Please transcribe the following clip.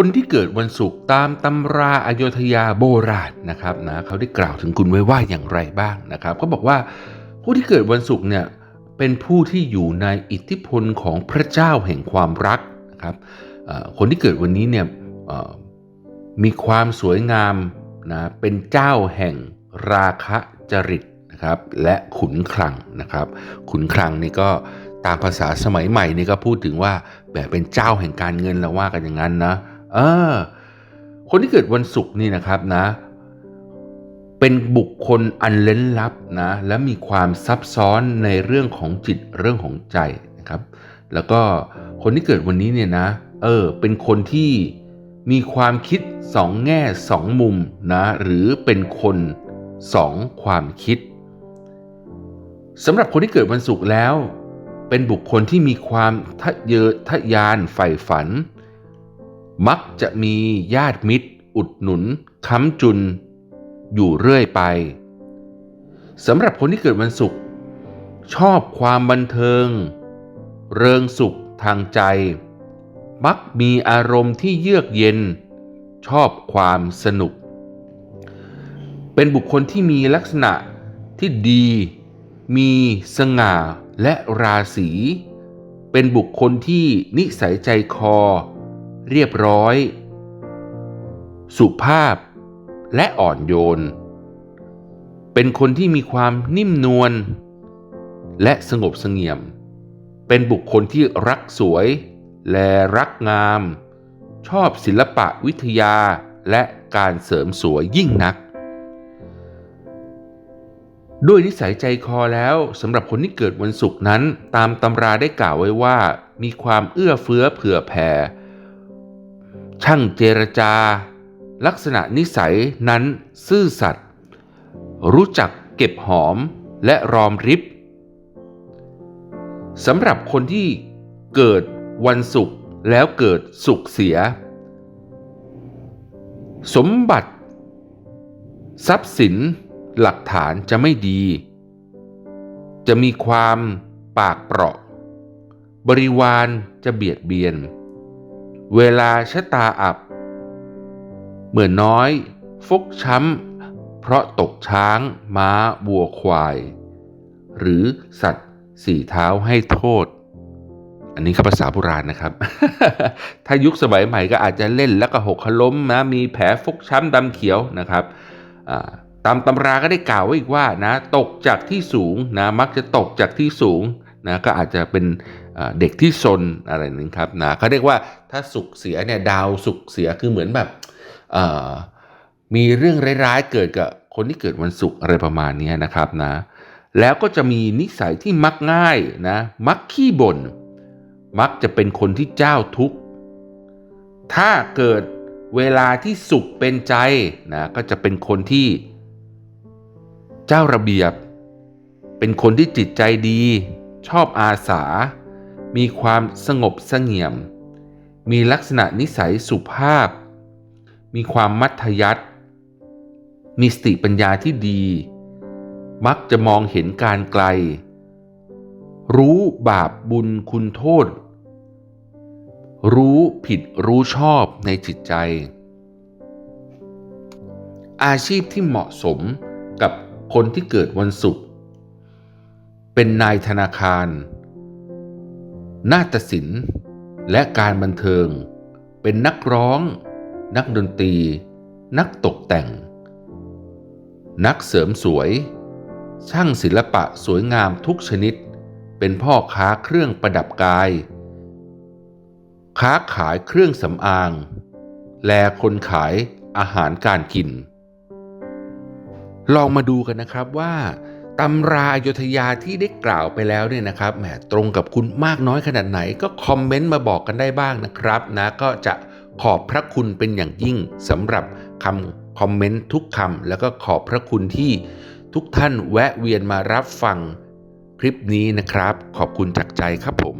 คนที่เกิดวันศุกร์ตามตำราอโยธยาโบราณนะครับนะเขาได้กล่าวถึงคุณไว้ว่าอย่างไรบ้างนะครับเขาบอกว่าผู้ที่เกิดวันศุกร์เนี่ยเป็นผู้ที่อยู่ในอิทธิพลของพระเจ้าแห่งความรักนะครับคนที่เกิดวันนี้เนี่ยมีความสวยงามนะเป็นเจ้าแห่งราคะจริตนะครับและขุนคลังนะครับ ขุนคลังนี่ก็ตามภาษาสมัยใหม่นี่ก็พูดถึงว่าแบบเป็นเจ้าแห่งการเงินเราว่ากันอย่างนั้นนะ เออคนที่เกิดวันศุกร์นี่นะครับนะ เป็นบุคคลอันเล้นลับนะ และมีความซับซ้อนในเรื่องของจิตเรื่องของใจนะครับ แล้วก็คนที่เกิดวันนี้เนี่ยนะ เออ เป็นคนที่มีความคิดสองแง่สองมุมนะ หรือเป็นคนสองความคิดสำหรับคนที่เกิดวันศุกร์แล้ว เป็นบุคคลที่มีความทะเยอทะยานใฝ่ฝัน มักจะมีญาติมิตร อุดหนุนค้ำจุน อยู่เรื่อยไปสำหรับคนที่เกิดวันศุกร์ชอบความบันเทิง เริงสุขทางใจ มักมีอารมณ์ที่เยือกเย็น ชอบความสนุก เป็นบุคคลที่มีลักษณะที่ดี มีสง่าและราศี เป็นบุคคลที่นิสัยใจคอ เรียบร้อย สุภาพ และอ่อนโยน เป็นคนที่มีความนิ่มนวลและสงบเสงี่ยม เป็นบุคคลที่รักสวย และรักงาม ชอบศิลปะวิทยาและการเสริมสวยยิ่งนัก ด้วยนิสัยใจคอแล้วสำหรับคนที่เกิดวันศุกร์นั้น ตามตำราได้กล่าวไว้ว่า มีความเอื้อเฟื้อเผื่อแผ่ ช่างเจรจา ลักษณะนิสัยนั้นซื่อสัตย์รู้จักเก็บหอมและรอมริบสำหรับคนที่เกิดวันศุกร์แล้วเกิดสุขเสีย สมบัติ ทรัพย์สินหลักฐานจะไม่ดี จะมีความปากเปราะ บริวารจะเบียดเบียน เวลาชะตาอับ เหมือนน้อย ฟกช้ำ เพราะตกช้างม้าวัวควาย หรือสัตว์สี่เท้าให้โทษ อันนี้ก็ภาษาโบราณนะครับ ถ้ายุคสมัยใหม่ก็อาจจะเล่นแล้วก็หกล้มนะมีแผลฟกช้ำดำเขียวนะครับตามตำราก็ได้กล่าวไว้อีกว่านะตกจากที่สูงนะมักจะตกจากที่สูง นะก็อาจจะเป็นเด็กที่ซนอะไรนึงครับนะเขาเรียกว่าถ้าสุขเสียเนี่ยดาวสุขเสียคือเหมือนแบบมีเรื่องร้ายๆเกิดกับคนที่เกิดวันศุกร์อะไรประมาณนี้นะครับนะแล้วก็จะมีนิสัยที่มักง่ายนะมักขี้บน่นมักจะเป็นคนที่เจ้าทุกข์ถ้าเกิดเวลาที่สุขเป็นใจนะก็จะเป็นคนที่เจ้าระเบียบ เป็นคนที่จิตใจดี ชอบอาสา มีความสงบเสงี่ยม มีลักษณะนิสัยสุภาพ มีความมัธยัติมีสติปัญญาที่ดี มักจะมองเห็นการไกล รู้บาปบุญคุณโทษ รู้ผิดรู้ชอบในจิตใจ อาชีพที่เหมาะสมกับคนที่เกิดวันศุกร์ เป็นนายธนาคาร นาฏศิลป์ และการบันเทิง เป็นนักร้อง นักดนตรี นักตกแต่ง นักเสริมสวย ช่างศิลปะสวยงามทุกชนิด เป็นพ่อค้าเครื่องประดับกาย ค้าขายเครื่องสำอาง แลคนขายอาหารการกิน ลองมาดูกันนะครับว่า ตำราอยุธยาที่ได้กล่าวไปแล้วเนี่ยนะครับแหมตรงกับคุณมากน้อยขนาดไหนก็คอมเมนต์มาบอกกันได้บ้างนะครับนะก็จะขอบพระคุณเป็นอย่างยิ่งสำหรับคำคอมเมนต์ทุกคำแล้วก็ขอบพระคุณที่ทุกท่านแวะเวียนมารับฟังคลิปนี้นะครับ ขอบคุณจากใจครับผม